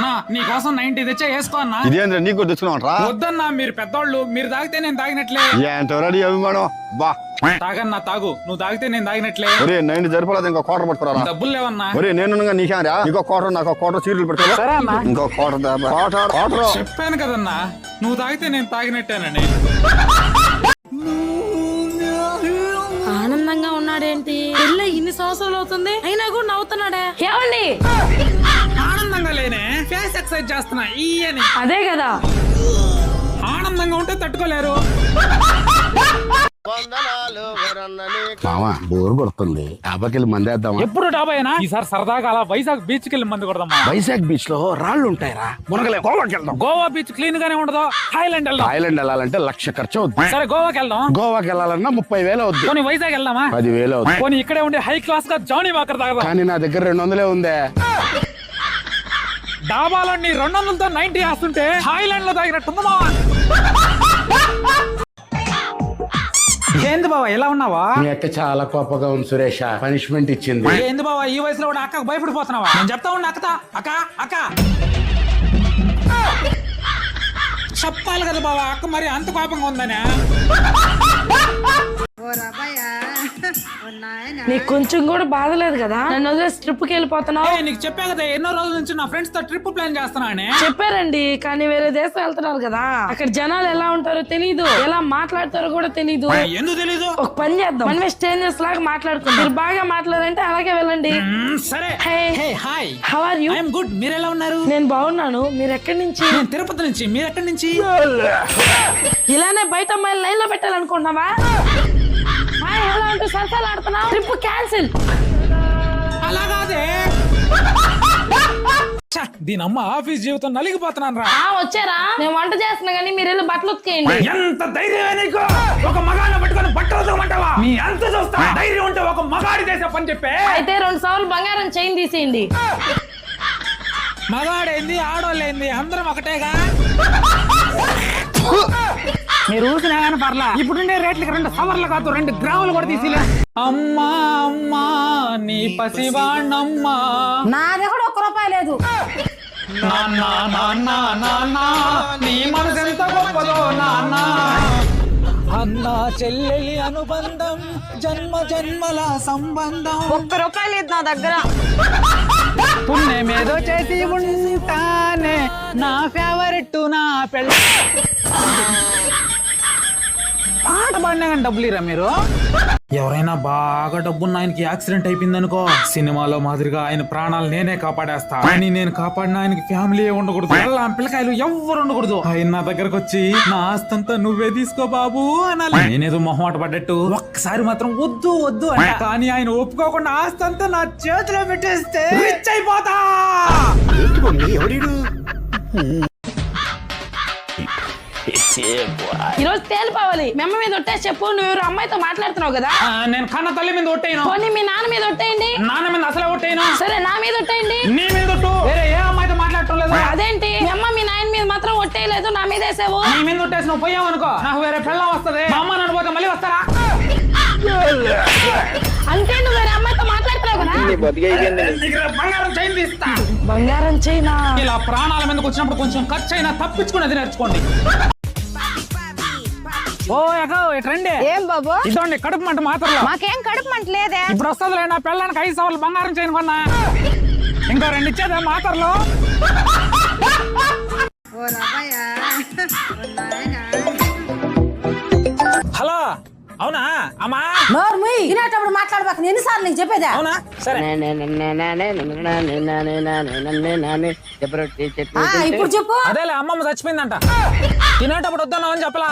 అన్నా నీకోసం నైన్టీ తెచ్చా వేసుకో అన్నా. ఇదేంద్ర నీకు తెచ్చుకున్నామంటరా వద్దన్నా మీరు పెద్దోళ్ళు మీరు తాగితే నేను తాగినట్లే. ఏంటో రెడీ అభిమానం? బా. తాగన్నా తాగు. నువ్వు తాగితే నేను తాగినట్లే. ఒరే నైన్ సరిపోలేదు ఇంకో కోటర్ పట్టుకురా డబ్బులు లేవన్నా. ఒరే నేను నీకేరా ఇంకో కోటర్ నాకు కోటర్ సీట్లు సరే పెడతా అన్నా. ఇంకో కోటర్ దా- కోటర్ కోటర్ చెప్పాను కదన్నా నువ్వు తాగితే నేను తాగినట్టేనండి ఆనందంగా ఉన్నాడేంటి? పెళ్ళి ఇన్ని సంవత్సరాలు అవుతుంది అయినా కూడా నవ్వుతున్నాడే. ఏమండి? ఆనందంగా లేనే ఫేస్ ఎక్సర్సైజ్ చేస్తున్నా ఈ అని. అదే కదా. ఆనందంగా ఉంటే తట్టుకోలేరు. మామా బోర్ కొడుతుంది. డాబాకెళ్ళి మందేద్దామా? ఎప్పుడు డాబాయేనా? ఈసారి సరదాగా అలా వైజాగ్ బీచ్కి వెళ్ళి మంది కొడదామా? వైజాగ్ బీచ్లో రాళ్ళు ఉంటాయిరా మునగలే గోవాకి వెళ్దాం గోవా బీచ్ క్లీన్ గానే ఉండదు. థాయిలాండ్ వెళ్దాం. థాయిలాండ్ వెళ్ళాలంటే లక్ష ఖర్చు అవుద్ది. సరే గోవాకి వెళ్దాం. గోవాకి వెళ్ళాలన్నా ముప్పై వేలు అవుద్ది. పోనీ వైజాగ్ వెళ్దామా? పదివేలు అవుద్ది. పోనీ ఇక్కడే ఉండి హై క్లాస్గా జానీ వాకర్ తాగదాం. కానీ నా దగ్గర రెండు వందలే ఉందే. డాబాలో నీ రెండు వందలతో నైన్టీ వేస్తుంటే థాయిలాండ్లో తాగినట్టుంది మావా. ఏంది బావా ఎలా ఉన్నావా? మీ అక్క చాలా కోపంగా ఉంది సురేష. పనిష్మెంట్ ఇచ్చింది. ఏంది బావా ఈ వయసులో కూడా అక్కకు భయపడిపోతున్నావా? నేను చెప్తా ఉండి అక్కతా. అక్క అక్క. చెప్పాలి కదా బావా అక్క మరి అంత కోపంగా ఉందనే. నీకు కొంచెం కూడా బాధ లేదు కదా? నన్ను వదిలేసి ట్రిప్కి వెళ్ళిపోతున్నావు నీకు చెప్పా కదా ఎన్నో రోజుల నుంచి నా ఫ్రెండ్స్తో ట్రిప్ ప్లాన్ చేస్తున్నా అని చెప్పారండి కానీ వేరే దేశం వెళ్తున్నారు కదా. అక్కడ జనాలు ఎలా ఉంటారో తెలీదు. ఎలా మాట్లాడతారో కూడా తెలీదు. ఎందుకు తెలీదు? ఒక పని చేద్దాం. మనమే స్ట్రేంజర్స్ లాగా మాట్లాడుకుందాం. మీరు బాగా మాట్లాడారంటే అలాగే వెళ్ళండి. మ్మ్, సరే. Hey. Hey hi. How are you I'm good మీరు ఎలా ఉన్నారు? నేను బాగున్నాను. మీరు ఎక్కడి నుంచి? నేను తిరుపతి నుంచి. మీరు ఎక్కడి నుంచి? ఇలానే బయట అమ్మాయిలు లైన్లో పెట్టాలనుకుంటున్నావా? హలో అంటూ సరసాలు ఆడుతున్నావు? ట్రిప్ క్యాన్సిల్ అలా కాదే. ఛ, దీని అమ్మ ఆఫీస్ జీవితం నలిగిపోతున్నాను రా. ఆ వచ్చారా? నేను వంట చేస్తున్నా కానీ మీరు వెళ్ళి బట్టలు ఉతికేయండి. ఎంత ధైర్యమే నీకు? ఒక మగాడిని పట్టుకొని బట్టలు ఉతకమంటావా? మీ అంత చూస్తా. ధైర్యం ఉంటే ఒక మగాడి చేసే పని చెప్పే. అయితే రెండు సార్లు బంగారం చైన్ తీసేయండి. మగాడేంది ఆడోళ్ళేంది అందరం ఒకటేగా? మీరు ఊసినా కానీ పర్లా? ఇప్పుడుండే రేట్లకి రెండు సవర్లు కాదు రెండు గ్రాములు కూడా తీసిలే. అమ్మా అమ్మా నీ పసివాణమ్మా నాది కూడా ఒక్క రూపాయి లేదు. నాన్న నాన్న నాన్న నీ మనసు ఎంత గొప్పదో నాన్న. అన్న చెల్లెలి అనుబంధం జన్మ జన్మల సంబంధం. ఒక్క రూపాయి లేదు నా దగ్గర. పుణ్యమేదో చేసి ఉంటానే నా ఫేవరెట్ నా పెళ్ళ. పాడినా కానీ డబ్బులు ఇరా మీరు. ఎవరైనా బాగా డబ్బున్న ఆయనకి యాక్సిడెంట్ అయిపోయింది అనుకో సినిమాలో మాదిరిగా ఆయన ప్రాణాలు నేనే కాపాడేస్తా. కానీ నేను కాపాడిన ఆయనకి ఫ్యామిలీ ఉండకూడదు. వాళ్ళ పిల్లకాయలు ఎవ్వరు ఉండకూడదు. ఆయన నా దగ్గరకు వచ్చి నా ఆస్తంతా నువ్వే తీసుకో బాబు అనాలి. నేనేదో మొహమాట పడ్డట్టు. ఒక్కసారి మాత్రం వద్దు వద్దు అంట. కానీ ఆయన ఒప్పుకోకుండా ఆస్తంతా నా చేతిలో పెట్టేస్తే రిచ్ అయిపోతా. ఈ రోజు తేలిపోవాలి మెమ్మ మీద ఒట్టేసి చెప్పు నువ్వు అమ్మాయితో మాట్లాడుతున్నావు కదా? నేను కన్న తల్లి మీద ఒట్టేను పోనీ మీ నాన్న మీద ఒట్టేయండి. నాన్న మీద అసలే ఒట్టేను సరే నా మీద ఒట్టేయండి. నీ మీద ఒట్టు. వేరే ఏ అమ్మాయితో మాట్లాడటం లేదు? అదేంటి? మీ అమ్మ మీ నాయన మీద మాత్రం ఒట్టేయలేదు నా మీద వేసావు. నీ మీద ఒట్టేసి నువ్వు పోయావు అనుకో నాకు వేరే పిల్ల వస్తది. మా అమ్మ నన్ను పోతే మళ్ళీ వస్తారా? అంటే నువ్వు వేరే అమ్మాయితో మాట్లాడుతున్నావు కదా? బంగారం చైన్ తీస్తా. బంగారం చైనా? ఇలా ప్రాణాల మీదకి వచ్చినప్పుడు కొంచెం ఖర్చు అయినా తప్పించుకునేది నేర్చుకోండి. ఓ ఎగో రండి ఏం బాబు? ఇదండి కడుపు మంట మాత్రలో. మాకేం కడుపు మంట లేదే? ఇప్పుడు వస్తుంది నా పిల్లానికి ఐదు సవర్లు బంగారం చైన్ కొన్నా. ఇంకో రెండు ఇచ్చేదే మాత్రలో? అవునా అమ్మా నోర్మి తినేటప్పుడు మాట్లాడబాక ఎన్నిసార్లు నీకు చెప్పేదా అవునా సరే ఆ, ఇప్పుడు చెప్పు అదేలే అమ్మమ్మ చచ్చిపోయిందంట తినేటప్పుడు వద్దన్నావు అని చెప్పలా